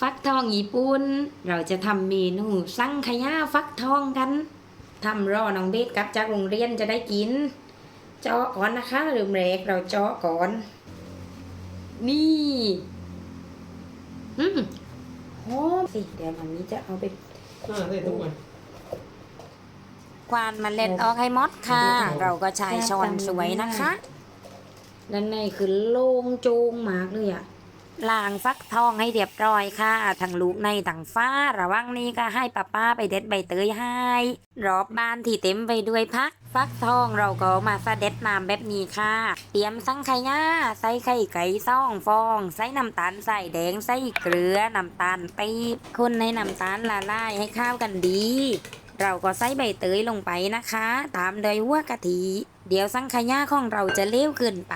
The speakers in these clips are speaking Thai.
ฟักทองญี่ปุ่นเราจะทำเมนูสังขยาฟักทองกันทำรอน้องเบสกลับจากโรงเรียนจะได้กิน เจาะก่อนนะคะหรือแรกเราเจาะก่อน นี่อืมหอมสิเดี๋ยวมันนี้จะเอาไปอ่าได้ทุกวันควานเมล็ดออกให้หมดค่ะ เราก็ใช้ช้อนสวยนะคะ ด้านในคือโล่งโจงมากเลยอะ ล้างฟักทองให้เรียบร้อยค่ะทั้งลูกในทั้งฟ้า ระหว่างนี้ก็ให้ป้าป้าไปเด็ดใบเตยให้ รอบบ้านที่เต็มไปด้วยพัก ฟักทองเราก็มาสะเด็ดน้ำแบบนี้ค่ะ เตรียมสังไขยาใส่ไข่ไก่ซองฟอง ใส่น้ำตาลใส่แดงใส่เกลือน้ำตาลปีบคนในน้ำตาลละลายให้เข้ากันดี เราก็ใส่ใบเตยลงไปนะคะ ตามด้วยหัวกะทิเดี๋ยวสังขยาของเราจะเลี้ยวเกินไป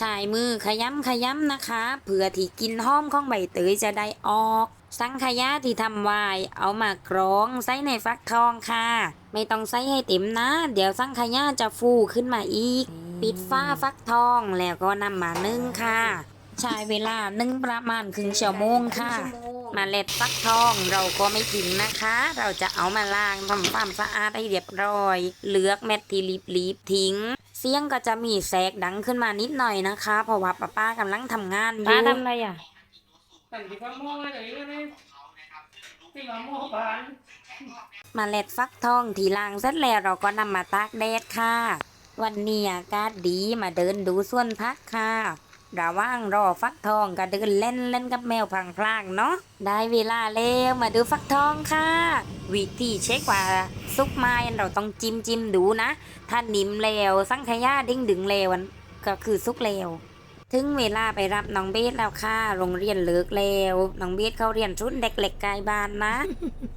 ชายมือขย้ำขย้ำนะคะ เพื่อที่กินหอมของใบเตยจะได้ออก สังขยาที่ทำไว้เอามากรองใส่ในฟักทองค่ะ ไม่ต้องใส่ให้เต็มนะ เดี๋ยวสังขยาจะฟูขึ้นมาอีก ปิดฝ้าฟักทองแล้วก็นำมานึ่งค่ะ ใช้เวลานึ่งประมาณครึ่งชั่วโมงค่ะ มาเล็ดฟักทองเราก็ไม่ทิ้งนะคะ เราจะเอามาล้างทำความสะอาดให้เรียบร้อย เลือกเม็ดที่รีบๆทิ้งเสียงก็จะมีแสกดังขึ้นมานิดหน่อยนะคะ เพราะว่าป้าป้ากำลังทำงานอยู่ป้าทำอะไรอะแต่ที่ว่าโม่อะไรก็ได้ที่ว่าโม่บานมาเล็ดฟักทองที่ล้างเสร็จแล้วเราก็นำมาตากแดดค่ะ วันนี้อากาศดีมาเดินดูสวนพักค่ะ ระหว่างรอฟักทองก็เดินเล่นเล่นกับแมวพลางๆเนาะได้เวลาแล้วมาดูฟักทองค่ะ วิธีเช็คว่าซุกไม้เราต้องจิ้มจิ้มๆดูนะ ถ้านิ่มแล้วสังขยาเด้งดึงแล้วก็คือซุกแล้วถึงเวลาไปรับน้องเบสแล้วค่ะ โรงเรียนเลิกแล้ว น้องเบสเขาเรียนชุดเด็กเล็กกายบ้านนะ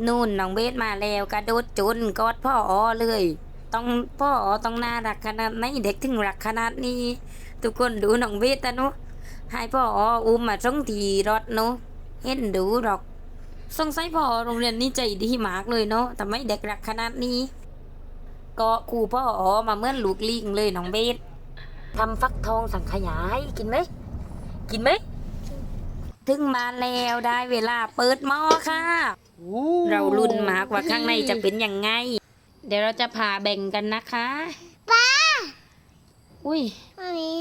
นู่นน้องเบสมาแล้วกระโดดจุนกอดพ่ออเลย ต้องพ่ออต้องน่ารักขนาดไหนเด็กถึงรักขนาดนี้ ทุกคนดูน้องเบสนะนุให้พ่อออุ้มมาส่งทีรถเนุเห็นดูหรอกสงสัยพ่อโรงเรียนนี้ใจดีมากเลยเนาะทำไมเด็กรักขนาดนี้ ก็ครูพ่ออมาเหมื่อนลูกลิงเลยน้องเบสทำฟักทองสังขยาให้กินไหม กินไหม ถึงมาแล้วได้เวลาเปิดหม้อค่ะ เราลุ้นมากว่าข้างในจะเป็นยังไง เดี๋ยวเราจะผ่าแบ่งกันนะคะ ป้า อุ้ยวันนี้ให้นางเบ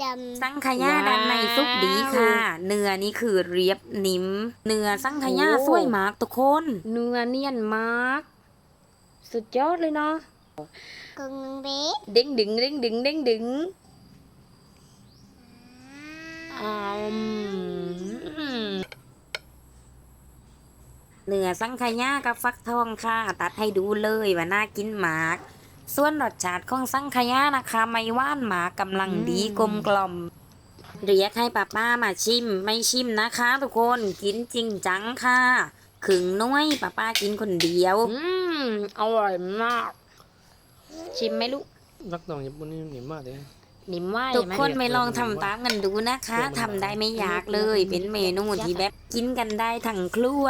จำสังขยาด้านในสุกดีค่ะ เนื้อนี่คือเรียบนิ่ม เนื้อสังขยาโอ้สวยมากทุกคน เนื้อเนียนมาก สุดยอดเลยเนาะกับนางเบสเด้งดึงเด้งดึงเด้งดึงอืมเนื้อสังขยากับฟักทองค่ะ ตัดให้ดูเลยว่าน่ากินมาก ส่วนรสชาติของสังขยานะคะไม่หว่านหมากกำลังดีกลมกล่อมเรียกให้ป้าป้ามาชิม ไม่ชิมนะคะ ทุกคนกินจริงจังค่ะขึงน้อยป้าป้ากินคนเดียว อืมอร่อยมาก ชิมไหมลูกรักน้องญี่ปุ่นนี่หนีมากเลยนิ่มว่าทุกไหมคนไปลองทำตามกันดูนะคะทำได้ไม่ยากเลย เป็นเมนูที่แบบกินกันได้ทั้งครัว